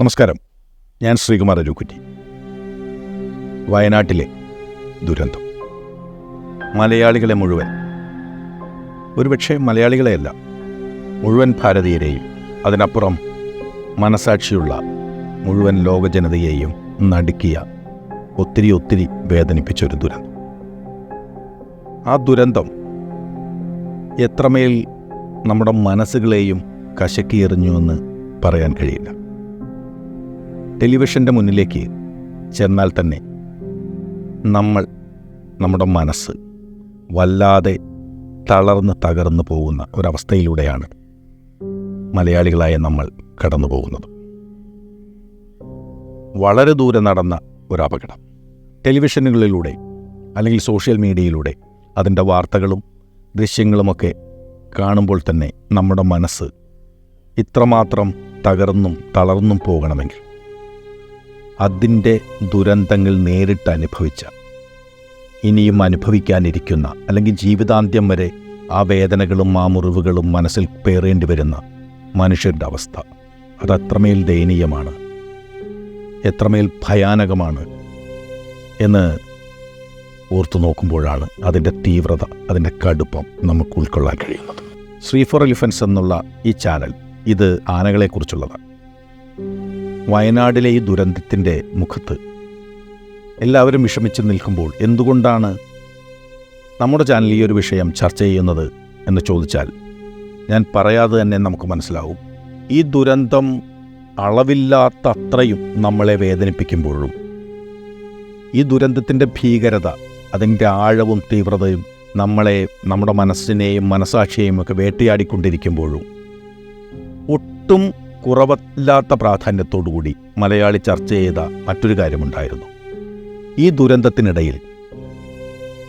നമസ്കാരം. ഞാൻ ശ്രീകുമാർ അരൂക്കുറ്റി. വയനാട്ടിലെ ദുരന്തം. മലയാളികളെ മുഴുവൻ. ഒരുപക്ഷെ മലയാളികളെയല്ല മുഴുവൻ ഭാരതീയരെയും അതിനപ്പുറം മനസാക്ഷിയുള്ള മുഴുവൻ ലോകജനതയെയും നടുക്കിയ ഒത്തിരി ഒത്തിരി വേദനിപ്പിച്ചൊരു ദുരന്തം. ആ ദുരന്തം എത്രമേൽ നമ്മുടെ മനസ്സുകളെയും കശക്കിയെറിഞ്ഞുവെന്ന് പറയാൻ കഴിയില്ല. ടെലിവിഷന്റെ മുന്നിലേക്ക് ചെന്നാൽ തന്നെ നമ്മൾ നമ്മുടെ മനസ്സ് വല്ലാതെ തളർന്ന് തകർന്നു പോകുന്ന ഒരവസ്ഥയിലൂടെയാണ് മലയാളികളായ നമ്മൾ കടന്നു പോകുന്നത്. വളരെ ദൂരെ നടന്ന ഒരു അപകടം ടെലിവിഷനുകളിലൂടെ അല്ലെങ്കിൽ സോഷ്യൽ മീഡിയയിലൂടെ അതിന്റെ വാർത്തകളും ദൃശ്യങ്ങളുമൊക്കെ കാണുമ്പോൾ തന്നെ നമ്മുടെ മനസ്സ് ഇത്രമാത്രം തകർന്നും തളർന്നും പോകണമെങ്കിൽ അതിന്റെ ദുരന്തങ്ങൾ നേരിട്ട് അനുഭവിച്ച. ഇനിയും അനുഭവിക്കാനിരിക്കുന്ന അല്ലെങ്കിൽ ജീവിതാന്ത്യം വരെ ആ വേദനകളും ആ മുറിവുകളും മനസ്സിൽ പേറേണ്ടി വരുന്ന മനുഷ്യരുടെ അവസ്ഥ. അതത്രമേൽ ദയനീയമാണ്. എത്രമേൽ ഭയാനകമാണ് എന്ന് ഓർത്തു നോക്കുമ്പോഴാണ് അതിന്റെ തീവ്രത അതിന്റെ കടുപ്പം നമുക്ക് ഉൾക്കൊള്ളാൻ കഴിയുന്നത്. ശ്രീ ഫോർ എലിഫൻസ് എന്നുള്ള ഈ ചാനൽ ഇത് ആനകളെക്കുറിച്ചുള്ളതാണ്. വയനാടിലെ ഈ ദുരന്തത്തിന്റെ മുഖത്ത് എല്ലാവരും വിഷമിച്ച് നിൽക്കുമ്പോൾ എന്തുകൊണ്ടാണ് നമ്മുടെ ചാനൽ ഈ ഒരു വിഷയം ചർച്ച ചെയ്യുന്നത് എന്ന് ചോദിച്ചാൽ ഞാൻ പറയാതെ തന്നെ നമുക്ക് മനസ്സിലാവും. ഈ ദുരന്തം അളവില്ലാത്ത അത്രയും നമ്മളെ വേദനിപ്പിക്കുമ്പോഴും ഈ ദുരന്തത്തിന്റെ ഭീകരത അതിന്റെ ആഴവും തീവ്രതയും നമ്മളെ നമ്മുടെ മനസ്സിനെയും മനസാക്ഷിയെയും ഒക്കെ വേട്ടയാടിക്കൊണ്ടിരിക്കുമ്പോഴും ഒട്ടും കുറവില്ലാത്ത പ്രാധാന്യത്തോടുകൂടി മലയാളി ചർച്ച ചെയ്ത മറ്റൊരു കാര്യമുണ്ടായിരുന്നു. ഈ ദുരന്തത്തിനിടയിൽ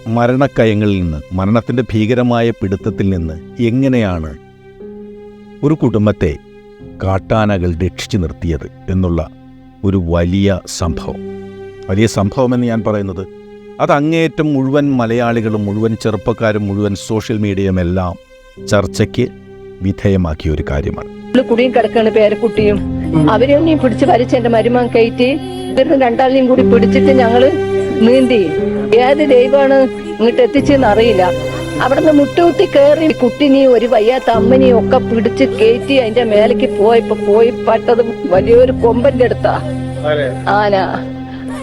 മരണക്കയങ്ങളിൽ നിന്ന് മരണത്തിന്റെ ഭീകരമായ പിടുത്തത്തിൽ നിന്ന് എങ്ങനെയാണ് ഒരു കുടുംബത്തെ കാട്ടാനകൾ രക്ഷിച്ചു നിർത്തിയത് എന്നുള്ള ഒരു വലിയ സംഭവം. വലിയ സംഭവമെന്ന് ഞാൻ പറയുന്നത് അത് അങ്ങേയറ്റം മുഴുവൻ മലയാളികളും മുഴുവൻ ചെറുപ്പക്കാരും മുഴുവൻ സോഷ്യൽ മീഡിയയുമെല്ലാം ചർച്ചയ്ക്ക് വിധേയമാക്കിയ ഒരു കാര്യമാണ്. കുടിയും കിടക്കാണ് പേരക്കുട്ടിയും അവരെയും പിടിച്ച് വലിച്ച് എന്റെ മരുമാൻ കയറ്റി ഇവരുടെ രണ്ടാളിനെയും കൂടി പിടിച്ചിട്ട് ഞങ്ങൾ നീന്തി. ഏത് ദൈവമാണ് ഇങ്ങോട്ട് എത്തിച്ചെന്ന് അറിയില്ല. അവിടുന്ന് മുട്ടുകുത്തി കയറി കുട്ടിനെയും ഒരു വയ്യാത്ത അമ്മനെയും ഒക്കെ പിടിച്ച് കയറ്റി അതിന്റെ മേലേക്ക് പോയപ്പോ പോയി പട്ടത് വലിയൊരു കൊമ്പന്റെ അടുത്താ. ആന.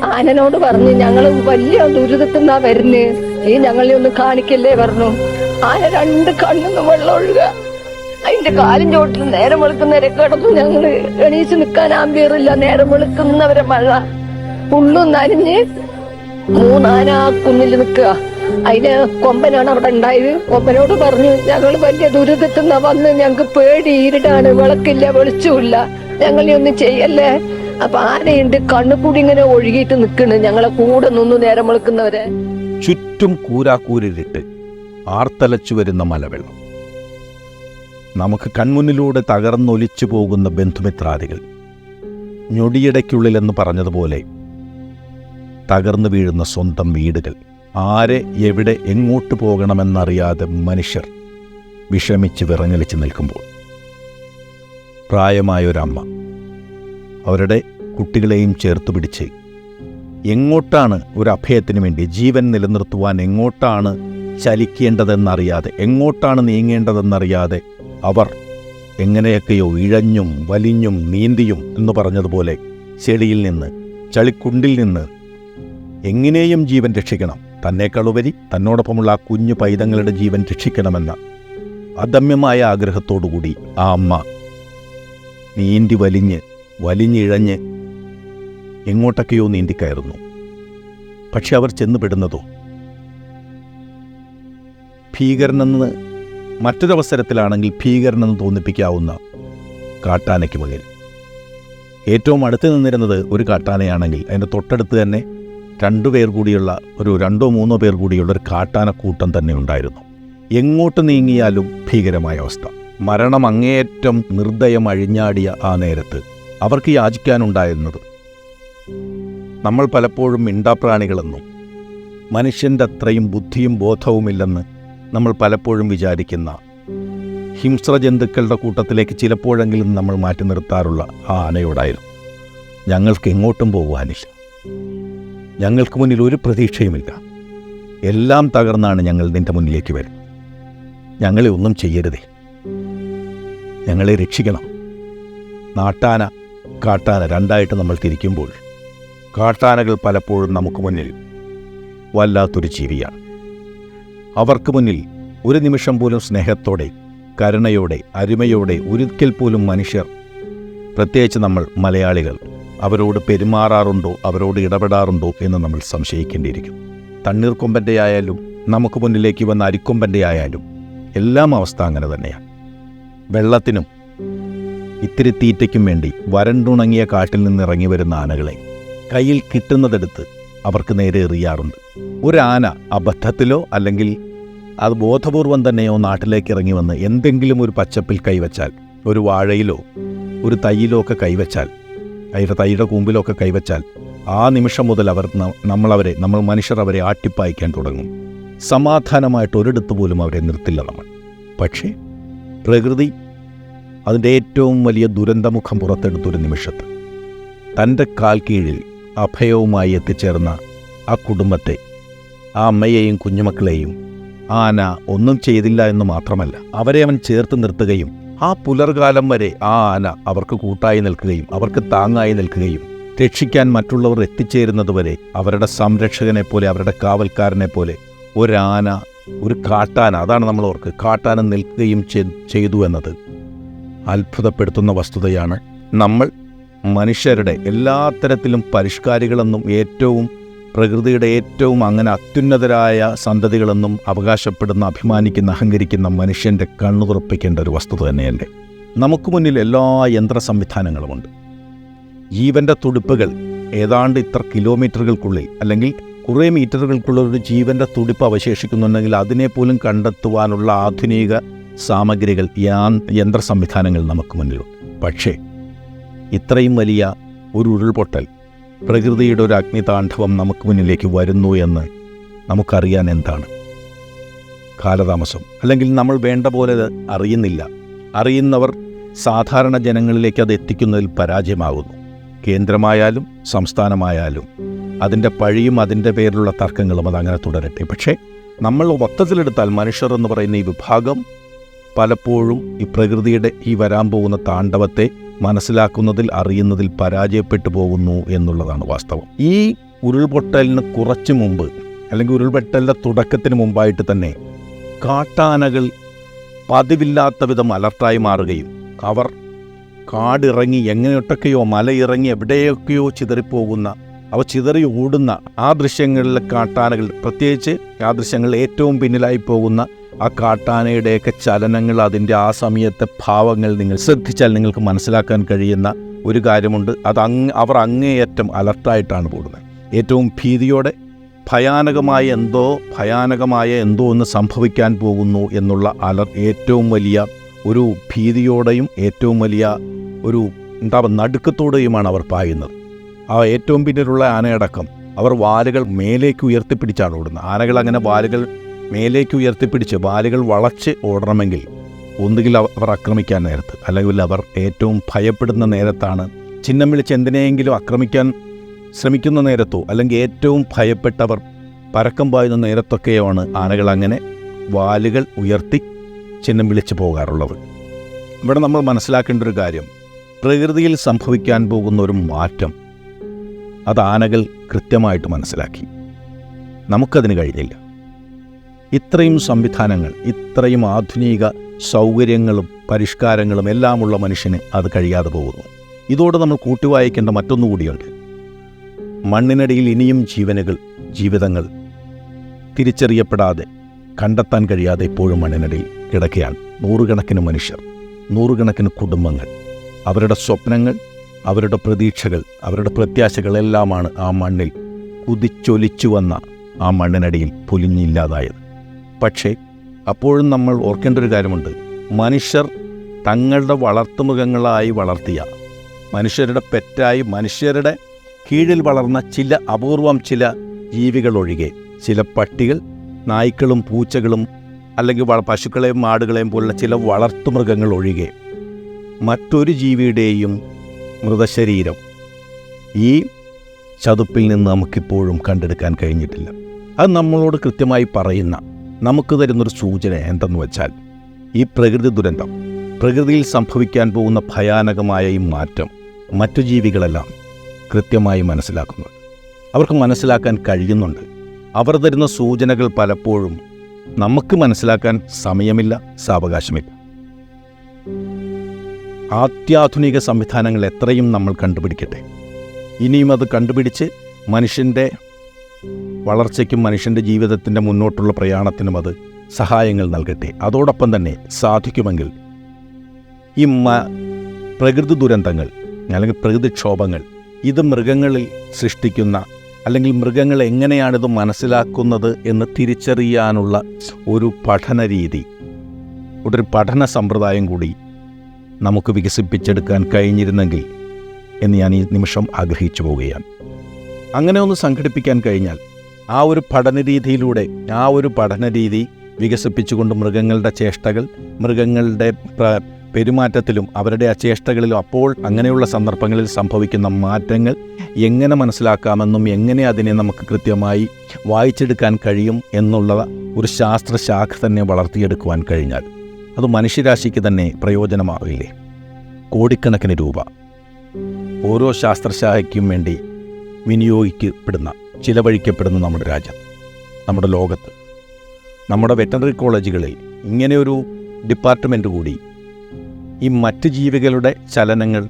ആനനോട് പറഞ്ഞു ഞങ്ങൾ വലിയ ദുരിതത്തിൽ നിന്നാ വരുന്നേ. ഈ ഞങ്ങളെ ഒന്ന് കാണിക്കല്ലേ? പറഞ്ഞു. ആന രണ്ട് കണ്ണൊന്നും വെള്ളം ഒഴുക അതിന്റെ കാലും ചോട്ടിൽ നേരം വെളുക്കുന്നവരെ കിടന്നു ഞങ്ങൾ എണീച്ച് നിൽക്കാൻ ആമ്പിയറില്ല നേരം വെളുക്കുന്നവരെ മഴ. പുള്ളും നനഞ്ഞ് മൂന്നാന കുന്നിൽ നിൽക്കുക. അതിന് കൊമ്പനാണ് അവിടെ ഉണ്ടായത്. കൊമ്പനോട് പറഞ്ഞു ഞങ്ങൾ വലിയ ദുരിതത്തിൽ വന്ന് ഞങ്ങക്ക് പേടി ഇരുടാണ് വിളക്കില്ല വെളിച്ചമില്ല ഞങ്ങളെ ഒന്നും ചെയ്യല്ലേ? അപ്പൊ ആനയുണ്ട് കണ്ണുകൂടി ഇങ്ങനെ ഒഴുകിയിട്ട് നിൽക്കണ് ഞങ്ങളെ കൂടെ നിന്ന് നേരം വെളുക്കുന്നവരെ. ചുറ്റും കൂരാക്കൂരിട്ട് ആർത്തലച്ചു വരുന്ന മലവെള്ളം. നമുക്ക് കൺമുന്നിലൂടെ തകർന്നൊലിച്ചു പോകുന്ന ബന്ധുമിത്രാദികൾ ഞൊടിയിടയ്ക്കുള്ളിലെന്ന് പറഞ്ഞതുപോലെ തകർന്നു വീഴുന്ന സ്വന്തം വീടുകൾ. ആരെ എവിടെ എങ്ങോട്ട് പോകണമെന്നറിയാതെ മനുഷ്യർ വിഷമിച്ച് വിറങ്ങലിച്ച് നിൽക്കുമ്പോൾ. പ്രായമായൊരമ്മ അവരുടെ കുട്ടികളെയും ചേർത്ത് പിടിച്ച് എങ്ങോട്ടാണ് ഒരു അഭയത്തിന് വേണ്ടി ജീവൻ നിലനിർത്തുവാൻ എങ്ങോട്ടാണ് ചലിക്കേണ്ടതെന്നറിയാതെ എങ്ങോട്ടാണ് നീങ്ങേണ്ടതെന്നറിയാതെ അവർ എങ്ങനെയൊക്കെയോ ഇഴഞ്ഞും വലിഞ്ഞും നീന്തിയും എന്ന് പറഞ്ഞതുപോലെ ചെളിയിൽ നിന്ന് ചളിക്കുണ്ടിൽ നിന്ന് എങ്ങനെയും ജീവൻ രക്ഷിക്കണം. തന്നേക്കാളുപരി തന്നോടൊപ്പമുള്ള ആ കുഞ്ഞു പൈതങ്ങളുടെ ജീവൻ രക്ഷിക്കണമെന്ന അദമ്യമായ ആഗ്രഹത്തോടുകൂടി ആ അമ്മ നീന്തി വലിഞ്ഞ് വലിഞ്ഞിഴഞ്ഞ് എങ്ങോട്ടൊക്കെയോ നീന്തിക്കയറുന്നു. പക്ഷെ അവർ ചെന്നുപെടുന്നതോ ഭീകരനെന്ന് മറ്റൊരവസരത്തിലാണെങ്കിൽ ഭീകരനെന്ന് തോന്നിപ്പിക്കാവുന്ന കാട്ടാനയ്ക്ക് മുന്നിൽ ഏറ്റവും അടുത്ത് നിന്നിരുന്നത് ഒരു കാട്ടാനയാണെങ്കിൽ അതിന്റെ തൊട്ടടുത്ത് തന്നെ രണ്ടു പേർ കൂടിയുള്ള ഒരു രണ്ടോ മൂന്നോ പേർ കൂടിയുള്ള ഒരു കാട്ടാനക്കൂട്ടം തന്നെ ഉണ്ടായിരുന്നു. എങ്ങോട്ട് നീങ്ങിയാലും ഭീകരമായ അവസ്ഥ. മരണം അങ്ങേയറ്റം നിർദ്ദയം അഴിഞ്ഞാടിയ ആ നേരത്ത് അവർക്ക് യാചിക്കാനുണ്ടായിരുന്നത്. നമ്മൾ പലപ്പോഴും മിണ്ടാപ്രാണികളെന്നും മനുഷ്യന്റെ അത്രയും ബുദ്ധിയും ബോധവുമില്ലെന്ന് നമ്മൾ പലപ്പോഴും വിചാരിക്കുന്ന ഹിംസ്ര ജന്തുക്കളുടെ കൂട്ടത്തിലേക്ക് ചിലപ്പോഴെങ്കിലും നമ്മൾ മാറ്റി നിർത്താറുള്ള ആ ആനയോടായിരുന്നു. ഞങ്ങൾക്ക് എങ്ങോട്ടും പോകുവാനില്ല ഞങ്ങൾക്ക് മുന്നിൽ ഒരു പ്രതീക്ഷയുമില്ല. എല്ലാം തകർന്നാണ് ഞങ്ങൾ നിന്റെ മുന്നിലേക്ക് വരുന്നത് ഞങ്ങളെ ഒന്നും ചെയ്യരുതേ. ഞങ്ങളെ രക്ഷിക്കണം. നാട്ടാന കാട്ടാന രണ്ടായിട്ട് നമ്മൾ തിരിക്കുമ്പോൾ കാട്ടാനകൾ പലപ്പോഴും നമുക്ക് മുന്നിൽ വല്ലാത്തൊരു ജീവിയാണ് അവർക്ക് മുന്നിൽ ഒരു നിമിഷം പോലും സ്നേഹത്തോടെ കരുണയോടെ അരുമയോടെ ഒരിക്കൽ പോലും മനുഷ്യർ പ്രത്യേകിച്ച് നമ്മൾ മലയാളികൾ അവരോട് പെരുമാറാറുണ്ടോ അവരോട് ഇടപെടാറുണ്ടോ എന്ന് നമ്മൾ സംശയിക്കേണ്ടിയിരിക്കും. തണ്ണീർക്കൊമ്പന്റെ ആയാലും നമുക്ക് മുന്നിലേക്ക് വന്ന അരിക്കൊമ്പന്റെ ആയാലും എല്ലാം അവസ്ഥ അങ്ങനെ തന്നെയാണ് വെള്ളത്തിനും ഇത്തിരി തീറ്റയ്ക്കും വേണ്ടി വരണ്ടുണങ്ങിയ കാട്ടിൽ നിന്ന് ഇറങ്ങി വരുന്ന ആനകളെ കയ്യിൽ കിട്ടുന്നതെടുത്ത് അവർക്ക് നേരെ എറിയാറുണ്ട്. ഒരു ആന അബദ്ധത്തിലോ അല്ലെങ്കിൽ അത് ബോധപൂർവം തന്നെയോ നാട്ടിലേക്ക് ഇറങ്ങി വന്ന് എന്തെങ്കിലും ഒരു പച്ചപ്പിൽ കൈവച്ചാൽ ഒരു വാഴയിലോ ഒരു തൈയിലോ ഒക്കെ കൈവച്ചാൽ അതിന്റെ തൈയുടെ കൂമ്പിലോ ഒക്കെ കൈവച്ചാൽ ആ നിമിഷം മുതൽ അവർ നമ്മളവരെ നമ്മൾ മനുഷ്യർ അവരെ ആട്ടിപ്പായിക്കാൻ തുടങ്ങും. സമാധാനമായിട്ട് ഒരിടത്ത് പോലും അവരെ നിർത്തില്ല നമ്മൾ. പക്ഷേ പ്രകൃതി അതിന്റെ ഏറ്റവും വലിയ ദുരന്തമുഖം പുറത്തെടുത്തൊരു നിമിഷത്ത് തന്റെ കാൽ കീഴിൽ അഭയവുമായി എത്തിച്ചേർന്ന ആ കുടുംബത്തെ ആ അമ്മയെയും കുഞ്ഞുമക്കളെയും ആന ഒന്നും ചെയ്തില്ല എന്ന് മാത്രമല്ല അവരെ അവൻ ചേർത്ത് നിർത്തുകയും ആ പുലർകാലം വരെ ആ ആന അവർക്ക് കൂട്ടായി നിൽക്കുകയും അവർക്ക് താങ്ങായി നിൽക്കുകയും രക്ഷിക്കാൻ മറ്റുള്ളവർ എത്തിച്ചേരുന്നതുവരെ അവരുടെ സംരക്ഷകനെ പോലെ അവരുടെ കാവൽക്കാരനെ പോലെ ഒരാന ഒരു കാട്ടാന അതാണ് നമ്മൾ ഓർക്ക് കാട്ടാന നിൽക്കുകയും ചെയ്തു എന്നത്. അത്ഭുതപ്പെടുത്തുന്ന വസ്തുതയാണ് നമ്മൾ മനുഷ്യരുടെ എല്ലാ തരത്തിലും പരിഷ്കാരികളെന്നും ഏറ്റവും പ്രകൃതിയുടെ ഏറ്റവും അങ്ങനെ അത്യുന്നതരായ സന്തതികളെന്നും അവകാശപ്പെടുന്ന അഭിമാനിക്കുന്ന അഹങ്കരിക്കുന്ന മനുഷ്യന്റെ കണ്ണു തുറപ്പിക്കേണ്ട ഒരു വസ്തുത തന്നെയല്ലേ? നമുക്ക് മുന്നിൽ എല്ലാ യന്ത്ര സംവിധാനങ്ങളുമുണ്ട്. ജീവന്റെ തുടിപ്പുകൾ ഏതാണ്ട് ഇത്ര കിലോമീറ്ററുകൾക്കുള്ളിൽ അല്ലെങ്കിൽ കുറേ മീറ്ററുകൾക്കുള്ള ഒരു ജീവന്റെ തുടിപ്പ് അവശേഷിക്കുന്നുണ്ടെങ്കിൽ അതിനെപ്പോലും കണ്ടെത്തുവാനുള്ള ആധുനിക സാമഗ്രികൾ യന്ത്ര സംവിധാനങ്ങൾ നമുക്ക് മുന്നിലുണ്ട്. പക്ഷേ ഇത്രയും വലിയ ഒരു ഉരുൾപൊട്ടൽ പ്രകൃതിയുടെ ഒരു അഗ്നിതാണ്ഡവം നമുക്ക് മുന്നിലേക്ക് വരുന്നു എന്ന് നമുക്കറിയാൻ എന്താണ്? കാലതാമസം. അല്ലെങ്കിൽ നമ്മൾ വേണ്ട പോലെ അറിയുന്നില്ല. അറിയുന്നവർ സാധാരണ ജനങ്ങളിലേക്ക് അത് എത്തിക്കുന്നതിൽ പരാജയമാകുന്നു. കേന്ദ്രമായാലും സംസ്ഥാനമായാലും അതിന്റെ പഴിയും അതിന്റെ പേരിലുള്ള തർക്കങ്ങളും അതങ്ങനെ തുടരട്ടെ. പക്ഷേ നമ്മൾ മൊത്തത്തിലെടുത്താൽ മനുഷ്യർ എന്ന് പറയുന്ന ഈ വിഭാഗം പലപ്പോഴും ഈ പ്രകൃതിയുടെ ഈ വരാൻ പോകുന്ന താണ്ഡവത്തെ മനസ്സിലാക്കുന്നതിൽ അറിയുന്നതിൽ പരാജയപ്പെട്ടു പോകുന്നു എന്നുള്ളതാണ് വാസ്തവം. ഈ ഉരുൾപൊട്ടലിന് കുറച്ച് മുമ്പ് അല്ലെങ്കിൽ ഉരുൾപൊട്ടലിന്റെ തുടക്കത്തിന് മുമ്പായിട്ട് തന്നെ കാട്ടാനകൾ പതിവില്ലാത്ത വിധം അലർട്ടായി മാറുകയും അവർ കാടിറങ്ങി എങ്ങനെയൊട്ടൊക്കെയോ മലയിറങ്ങി എവിടെയൊക്കെയോ ചിതറിപ്പോകുന്ന അവ ചിതറി ഓടുന്ന ആ ദൃശ്യങ്ങളിലെ കാട്ടാനകൾ പ്രത്യേകിച്ച് ആ ദൃശ്യങ്ങൾ ഏറ്റവും പിന്നിലായി പോകുന്ന ആ കാട്ടാനയുടെയൊക്കെ ചലനങ്ങൾ അതിന്റെ ആ സമയത്തെ ഭാവങ്ങൾ നിങ്ങൾ ശ്രദ്ധിച്ചാൽ നിങ്ങൾക്ക് മനസ്സിലാക്കാൻ കഴിയുന്ന ഒരു കാര്യമുണ്ട്. അത് അങ്ങ് അവർ അങ്ങേയറ്റം അലർട്ടായിട്ടാണ് പോകുന്നത്. ഏറ്റവും ഭീതിയോടെ ഭയാനകമായ എന്തോ ഭയാനകമായ എന്തോ ഒന്ന് സംഭവിക്കാൻ പോകുന്നു എന്നുള്ള അലർ ഏറ്റവും വലിയ ഒരു ഭീതിയോടെയും ഏറ്റവും വലിയ ഒരു എന്താ നടുക്കത്തോടെയുമാണ് അവർ പായുന്നത്. ആ ഏറ്റവും പിന്നിലുള്ള ആനയടക്കം അവർ വാലുകൾ മേലേക്ക് ഉയർത്തിപ്പിടിച്ചാണ് ഓടുന്നത്. ആനകൾ അങ്ങനെ വാലുകൾ മേലേക്ക് ഉയർത്തിപ്പിടിച്ച് വാലുകൾ വളച്ച് ഓടണമെങ്കിൽ ഒന്നുകിൽ അവർ ആക്രമിക്കാൻ നേരത്ത് അല്ലെങ്കിൽ അവർ ഏറ്റവും ഭയപ്പെടുന്ന നേരത്താണ്. ചിഹ്നം വിളിച്ച് എന്തിനെയെങ്കിലും ആക്രമിക്കാൻ ശ്രമിക്കുന്ന നേരത്തോ അല്ലെങ്കിൽ ഏറ്റവും ഭയപ്പെട്ടവർ പരക്കം പായുന്ന നേരത്തൊക്കെയാണ് ആനകൾ അങ്ങനെ വാലുകൾ ഉയർത്തി ചിഹ്നം വിളിച്ച് പോകാറുള്ളത്. ഇവിടെ നമ്മൾ മനസ്സിലാക്കേണ്ട ഒരു കാര്യം പ്രകൃതിയിൽ സംഭവിക്കാൻ പോകുന്ന ഒരു മാറ്റം അത് ആനകൾ കൃത്യമായിട്ട് മനസ്സിലാക്കി. നമുക്കതിന് കഴിഞ്ഞില്ല ഇത്രയും സംവിധാനങ്ങൾ ഇത്രയും ആധുനിക സൗകര്യങ്ങളും പരിഷ്കാരങ്ങളും എല്ലാമുള്ള മനുഷ്യന് അത് കഴിയാതെ പോകുന്നു. ഇതോടെ നമ്മൾ കൂട്ടിവായിക്കേണ്ട മറ്റൊന്നുകൂടിയുണ്ട് മണ്ണിനടിയിൽ ഇനിയും ജീവനുകൾ ജീവിതങ്ങൾ തിരിച്ചറിയപ്പെടാതെ കണ്ടെത്താൻ കഴിയാതെ ഇപ്പോഴും മണ്ണിനടിയിൽ കിടക്കുകയാണ് നൂറുകണക്കിന് മനുഷ്യർ നൂറുകണക്കിന് കുടുംബങ്ങൾ അവരുടെ സ്വപ്നങ്ങൾ അവരുടെ പ്രതീക്ഷകൾ അവരുടെ പ്രത്യാശകളെല്ലാമാണ് ആ മണ്ണിൽ കുതിച്ചൊലിച്ചു വന്ന ആ മണ്ണിനടിയിൽ പൊലിഞ്ഞില്ലാതായത്. പക്ഷേ അപ്പോഴും നമ്മൾ ഓർക്കേണ്ട ഒരു കാര്യമുണ്ട്. മനുഷ്യർ തങ്ങളുടെ വളർത്തുമൃഗങ്ങളായി വളർത്തിയ മനുഷ്യരുടെ പെറ്റായി മനുഷ്യരുടെ കീഴിൽ വളർന്ന ചില അപൂർവം ചില ജീവികൾ ഒഴികെ ചില പട്ടികൾ നായ്ക്കളും പൂച്ചകളും അല്ലെങ്കിൽ പശുക്കളെയും മാടുകളെയും പോലുള്ള ചില വളർത്തുമൃഗങ്ങൾ ഒഴികെ മറ്റൊരു ജീവിയുടെയും മൃതശരീരം ഈ ചതുപ്പിൽ നിന്ന് നമുക്കിപ്പോഴും കണ്ടെടുക്കാൻ കഴിഞ്ഞിട്ടില്ല. അത് നമ്മളോട് കൃത്യമായി പറയുന്ന നമുക്ക് തരുന്നൊരു സൂചന എന്തെന്ന് വെച്ചാൽ ഈ പ്രകൃതി ദുരന്തം പ്രകൃതിയിൽ സംഭവിക്കാൻ പോകുന്ന ഭയാനകമായ ഈ മാറ്റം മറ്റു ജീവികളെല്ലാം കൃത്യമായി മനസ്സിലാക്കുന്നു. അവർക്ക് മനസ്സിലാക്കാൻ കഴിയുന്നുണ്ട്. അവർ തരുന്ന സൂചനകൾ പലപ്പോഴും നമുക്ക് മനസ്സിലാക്കാൻ സമയമില്ല സാവകാശമില്ല. അത്യാധുനിക സംവിധാനങ്ങൾ എത്രയും നമ്മൾ കണ്ടുപിടിക്കട്ടെ. ഇനിയും അത് കണ്ടുപിടിച്ച് മനുഷ്യന്റെ വളർച്ചയ്ക്കും മനുഷ്യന്റെ ജീവിതത്തിന്റെ മുന്നോട്ടുള്ള പ്രയാണത്തിനും അത് സഹായങ്ങൾ നൽകട്ടെ. അതോടൊപ്പം തന്നെ സാധിക്കുമെങ്കിൽ ഈ മ പ്രകൃതി ദുരന്തങ്ങൾ അല്ലെങ്കിൽ പ്രകൃതിക്ഷോഭങ്ങൾ ഇത് മൃഗങ്ങളിൽ സൃഷ്ടിക്കുന്ന അല്ലെങ്കിൽ മൃഗങ്ങൾ എങ്ങനെയാണിത് മനസ്സിലാക്കുന്നത് എന്ന് തിരിച്ചറിയാനുള്ള ഒരു പഠന രീതി ഒരു പഠന സമ്പ്രദായം കൂടി നമുക്ക് വികസിപ്പിച്ചെടുക്കാൻ കഴിഞ്ഞിരുന്നെങ്കിൽ എന്ന് ഞാൻ ഈ നിമിഷം ആഗ്രഹിച്ചു പോവുകയാണ്. അങ്ങനെ ഒന്ന് സംഘടിപ്പിക്കാൻ കഴിഞ്ഞാൽ ആ ഒരു പഠന രീതിയിലൂടെ ആ ഒരു പഠന രീതി വികസിപ്പിച്ചുകൊണ്ട് മൃഗങ്ങളുടെ ചേഷ്ടകൾ മൃഗങ്ങളുടെ പ്ര- പെരുമാറ്റത്തിലും അവരുടെ ആ ചേഷ്ടകളിലും അപ്പോൾ അങ്ങനെയുള്ള സന്ദർഭങ്ങളിൽ സംഭവിക്കുന്ന മാറ്റങ്ങൾ എങ്ങനെ മനസ്സിലാക്കാമെന്നും എങ്ങനെ അതിനെ നമുക്ക് കൃത്യമായി വായിച്ചെടുക്കാൻ കഴിയും എന്നുള്ള ഒരു ശാസ്ത്രശാഖ തന്നെ വളർത്തിയെടുക്കുവാൻ കഴിഞ്ഞാൽ അത് മനുഷ്യരാശിക്ക് തന്നെ പ്രയോജനമാവില്ലേ? കോടിക്കണക്കിന് രൂപ. ഓരോ ശാസ്ത്രശാഖയ്ക്കും വേണ്ടി വിനിയോഗിക്കപ്പെടുന്ന ചിലവഴിക്കപ്പെടുന്ന നമ്മുടെ രാജ്യം നമ്മുടെ ലോകത്ത്. നമ്മുടെ വെറ്ററിനറി കോളേജുകളിൽ ഇങ്ങനെയൊരു ഡിപ്പാർട്ട്മെന്റ് കൂടി ഈ മറ്റ് ജീവികളുടെ ചലനങ്ങൾ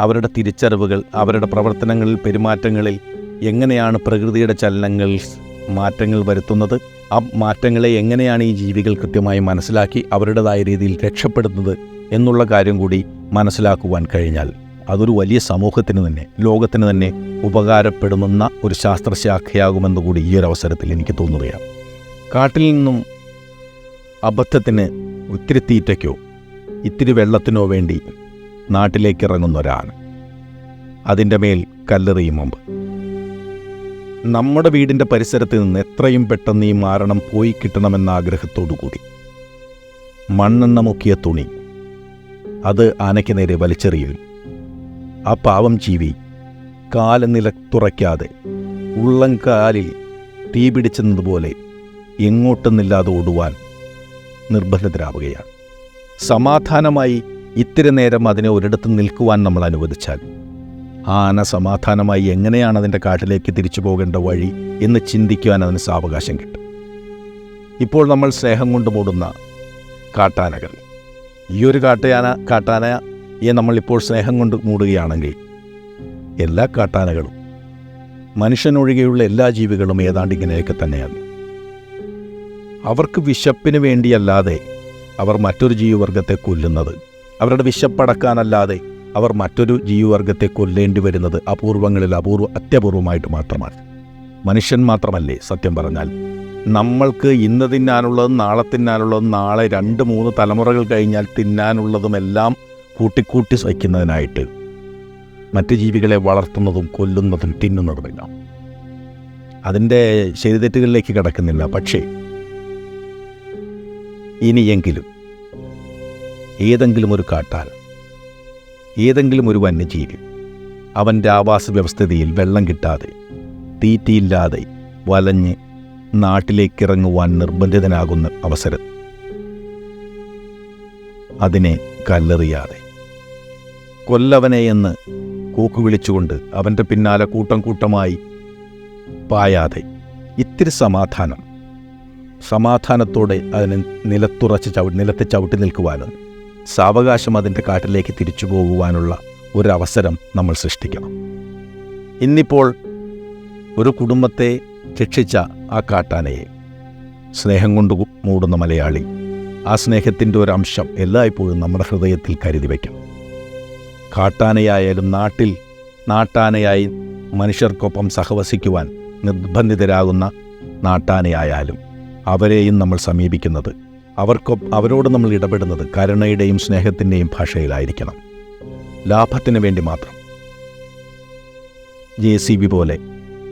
അവരുടെ തിരിച്ചറിവുകൾ അവരുടെ പ്രവർത്തനങ്ങളിൽ പെരുമാറ്റങ്ങളിൽ എങ്ങനെയാണ് പ്രകൃതിയുടെ ചലനങ്ങൾ മാറ്റങ്ങൾ വരുത്തുന്നത് ആ മാറ്റങ്ങളെ എങ്ങനെയാണ് ഈ ജീവികൾ കൃത്യമായി മനസ്സിലാക്കി അവരുടേതായ രീതിയിൽ രക്ഷപ്പെടുന്നത് എന്നുള്ള കാര്യം കൂടി മനസ്സിലാക്കുവാൻ കഴിഞ്ഞാൽ അതൊരു വലിയ സമൂഹത്തിന് തന്നെ ലോകത്തിന് തന്നെ ഉപകാരപ്പെടുമെന്ന ഒരു ശാസ്ത്രശാഖയാകുമെന്ന് കൂടി ഈ ഒരു അവസരത്തിൽ എനിക്ക് തോന്നുകയാണ്. കാട്ടിൽ നിന്നും അബദ്ധത്തിന് ഒത്തിരി തീറ്റയ്ക്കോ ഇത്തിരി വെള്ളത്തിനോ വേണ്ടി നാട്ടിലേക്ക് ഇറങ്ങുന്ന ഒരാൾ അതിന്റെ മേൽ കല്ലെറിയും മുമ്പ് നമ്മുടെ വീടിന്റെ പരിസരത്ത് നിന്ന് എത്രയും പെട്ടെന്ന് ഈ മാരണം പോയി കിട്ടണമെന്ന ആഗ്രഹത്തോടു കൂടി മണ്ണെണ്ണ മുക്കിയ തുണി. അത് ആനയ്ക്ക് നേരെ വലിച്ചെറിയും ആ പാവം ജീവി കാൽ നിലത്തുറയ്ക്കാതെ ഉള്ളംകാലിൽ തീ പിടിച്ചതുപോലെ എങ്ങോട്ടെന്നില്ലാതെ ഓടുവാൻ നിർബന്ധിതരാവുകയാണ്. സമാധാനമായി ഇത്തിരി നേരം അതിനെ ഒരിടത്ത് നിൽക്കുവാൻ നമ്മൾ അനുവദിച്ചാൽ ആന സമാധാനമായി എങ്ങനെയാണ് അതിന്റെ കാട്ടിലേക്ക് തിരിച്ചു പോകേണ്ട വഴി എന്ന് ചിന്തിക്കുവാൻ അതിന് സാവകാശം കിട്ടും. ഇപ്പോൾ നമ്മൾ സ്നേഹം കൊണ്ട് മൂടുന്ന കാട്ടാനകൾ. ഈ ഒരു കാട്ടയാന കാട്ടാനയെ നമ്മളിപ്പോൾ സ്നേഹം കൊണ്ട് മൂടുകയാണെങ്കിൽ എല്ലാ കാട്ടാനകളും മനുഷ്യനൊഴികെയുള്ള എല്ലാ ജീവികളും ഏതാണ്ട് ഇങ്ങനെയൊക്കെ തന്നെയാണ്. അവർക്ക് വിശപ്പിന് വേണ്ടിയല്ലാതെ അവർ മറ്റൊരു ജീവിവർഗത്തെ കൊല്ലുന്നത് അവരുടെ വിശപ്പടക്കാനല്ലാതെ അവർ മറ്റൊരു ജീവിവർഗത്തെ കൊല്ലേണ്ടി വരുന്നത് അപൂർവങ്ങളിൽ അപൂർവ അത്യപൂർവമായിട്ട് മാത്രമാണ്. മനുഷ്യൻ മാത്രമല്ലേ സത്യം പറഞ്ഞാൽ. നമ്മൾക്ക് ഇന്ന് തിന്നാനുള്ളതും നാളെ തിന്നാനുള്ളതും നാളെ രണ്ട് മൂന്ന് തലമുറകൾ കഴിഞ്ഞാൽ തിന്നാനുള്ളതുമെല്ലാം കൂട്ടിക്കൂട്ടി സഹിക്കുന്നതിനായിട്ട് മറ്റ് ജീവികളെ വളർത്തുന്നതും കൊല്ലുന്നതും തിന്നുന്നതുമെല്ലാം അതിന്റെ ശരിതെറ്റുകളിലേക്ക് കിടക്കുന്നില്ല. പക്ഷേ ഇനിയെങ്കിലും ഏതെങ്കിലും ഒരു കാട്ടാൻ ഏതെങ്കിലും ഒരു വന്യജീവി അവന്റെ ആവാസ വ്യവസ്ഥിതിയിൽ വെള്ളം കിട്ടാതെ തീറ്റയില്ലാതെ വലഞ്ഞ് നാട്ടിലേക്കിറങ്ങുവാൻ നിർബന്ധിതനാകുന്ന അവസരം. അതിനെ കല്ലെറിയാതെ. കൊല്ലവനെ എന്ന് കൂക്കുവിളിച്ചുകൊണ്ട് അവന്റെ പിന്നാലെ കൂട്ടം കൂട്ടമായി പായാതെ ഇത്തിരി സമാധാനം. സമാധാനത്തോടെ അതിനെ നിലത്തുറച്ച് ചവി നിലത്തെ ചവിട്ടി നിൽക്കുവാനും സാവകാശം അതിന്റെ കാട്ടിലേക്ക് തിരിച്ചു പോകുവാനുള്ള ഒരവസരം നമ്മൾ സൃഷ്ടിക്കണം. ഇന്നിപ്പോൾ ഒരു കുടുംബത്തെ രക്ഷിച്ച ആ കാട്ടാനയെ സ്നേഹം കൊണ്ട് മൂടുന്ന മലയാളി ആ സ്നേഹത്തിന്റെ ഒരു അംശം എല്ലായ്പ്പോഴും നമ്മുടെ ഹൃദയത്തിൽ കരുതി വയ്ക്കും. കാട്ടാനയായാലും നാട്ടിൽ നാട്ടാനയായി മനുഷ്യർക്കൊപ്പം സഹവസിക്കുവാൻ നിർബന്ധിതരാകുന്ന നാട്ടാനയായാലും അവരെയും നമ്മൾ സമീപിക്കുന്നത് അവർക്കൊ അവരോട് നമ്മൾ ഇടപെടുന്നത് കരുണയുടെയും സ്നേഹത്തിന്റെയും ഭാഷയിലായിരിക്കണം. ലാഭത്തിന് വേണ്ടി മാത്രം. ജെ സി ബി പോലെ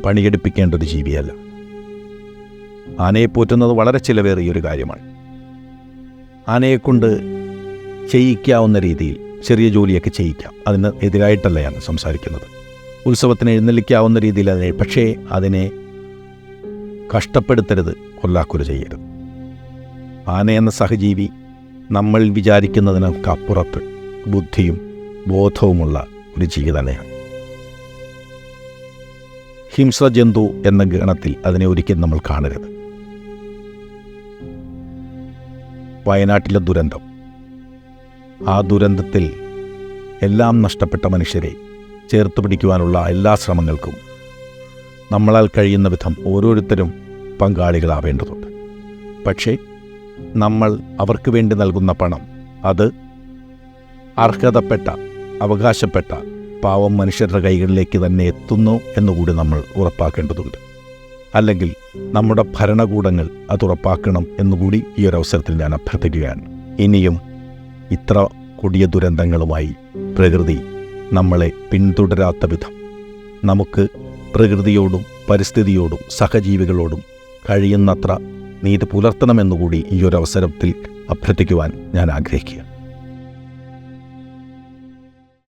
പണിയെടുപ്പിക്കേണ്ട ഒരു ജീവിയല്ല. ആനയെ പോറ്റുന്നത് വളരെ ചിലവേറിയ ഒരു കാര്യമാണ്. ആനയെക്കൊണ്ട് ചെയ്യിക്കാവുന്ന രീതിയിൽ ചെറിയ ജോലിയൊക്കെ ചെയ്യിക്കാം. അതിന് എതിരായിട്ടല്ല ഞാൻ സംസാരിക്കുന്നത്. ഉത്സവത്തിന് എഴുന്നള്ളിക്കാവുന്ന രീതിയിൽ അതിനെ പക്ഷേ അതിനെ കഷ്ടപ്പെടുത്തരുത് കൊല്ലാക്കുര ചെയ്യരുത്. ആന എന്ന സഹജീവി നമ്മൾ വിചാരിക്കുന്നതിനൊക്കെ അപ്പുറത്ത് ബുദ്ധിയും ബോധവുമുള്ള ഒരു ജീവി തന്നെയാണ്. ജന്തു എന്ന ഗണത്തിൽ അതിനെ ഒരിക്കലും നമ്മൾ കാണരുത്. വയനാട്ടിലെ ദുരന്തം. ആ ദുരന്തത്തിൽ എല്ലാം നഷ്ടപ്പെട്ട മനുഷ്യരെ ചേർത്ത് പിടിക്കുവാനുള്ള എല്ലാ ശ്രമങ്ങൾക്കും നമ്മളാൽ കഴിയുന്ന വിധം ഓരോരുത്തരും പങ്കാളികളാവേണ്ടതുണ്ട്. പക്ഷേ നമ്മൾ അവർക്ക് വേണ്ടി നൽകുന്ന പണം. അത് അർഹതപ്പെട്ട അവകാശപ്പെട്ട പാവം മനുഷ്യരുടെ കൈകളിലേക്ക് തന്നെ എത്തുന്നു എന്നുകൂടി നമ്മൾ ഉറപ്പാക്കേണ്ടതുണ്ട്. അല്ലെങ്കിൽ നമ്മുടെ ഭരണകൂടങ്ങൾ അത് ഉറപ്പാക്കണം എന്നുകൂടി ഈ ഒരു അവസരത്തിൽ ഞാൻ അഭ്യർത്ഥിക്കുകയാണ്. ഇനിയും ഇത്ര കൊടിയ ദുരന്തങ്ങളുമായി പ്രകൃതി നമ്മളെ പിന്തുടരാത്ത വിധം നമുക്ക് പ്രകൃതിയോടും പരിസ്ഥിതിയോടും സഹജീവികളോടും കഴിയുന്നത്ര നീതി പുലർത്തണമെന്നുകൂടി ഈ ഒരു അവസരത്തിൽ അഭ്യർത്ഥിക്കുവാൻ ഞാൻ ആഗ്രഹിക്കുക